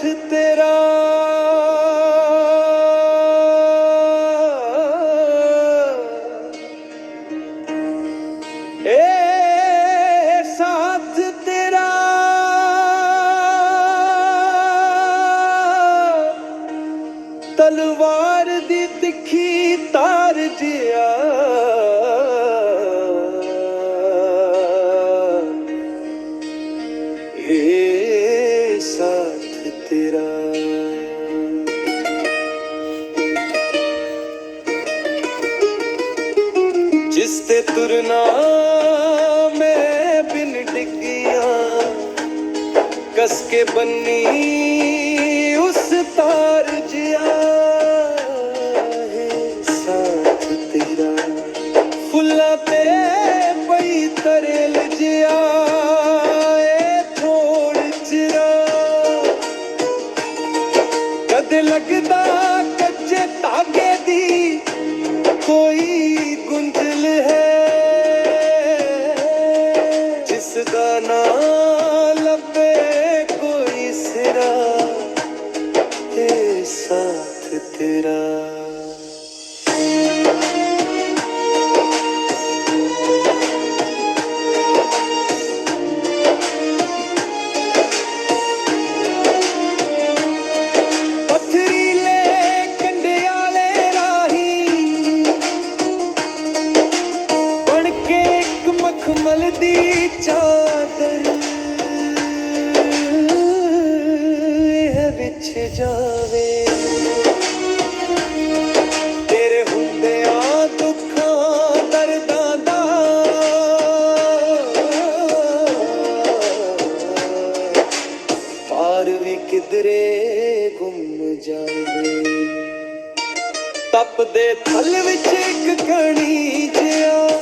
ਸਾਥ ਤੇਰਾ ਏ ਸਾਥ ਤੇਰਾ ਤਲਵਾਰ ਦੀ ਤਿੱਖੀ ਤਾਰ ਜਿਆ ਤੇਰਾ। ਜਿਸ ਤੇ ਤੁਰਨਾ ਮੈਂ ਬਿਨ ਡਿੱਗਿਆ ਕਸ ਕੇ ਬੰਨੀ ਉਸ ਤਾਰ ਜਿਆ। लगता ਮਖਮਲ ਦੀ ਚਾਦਰ। ਇਹ ਵਿੱਚ ਜਾਵੇ। ਤੇਰੇ ਹੁੰਦਿਆਂ ਦੁੱਖਾਂ, ਦਰਦਾਂ ਦਾ। ਪਾਰ ਵੀ ਕਿਧਰੇ ਗੁੰਮ ਜਾਵੇ। ਤਪਦੇ ਥਲ ਵਿੱਚ ਇੱਕ ਕਣੀ ਜਿਆ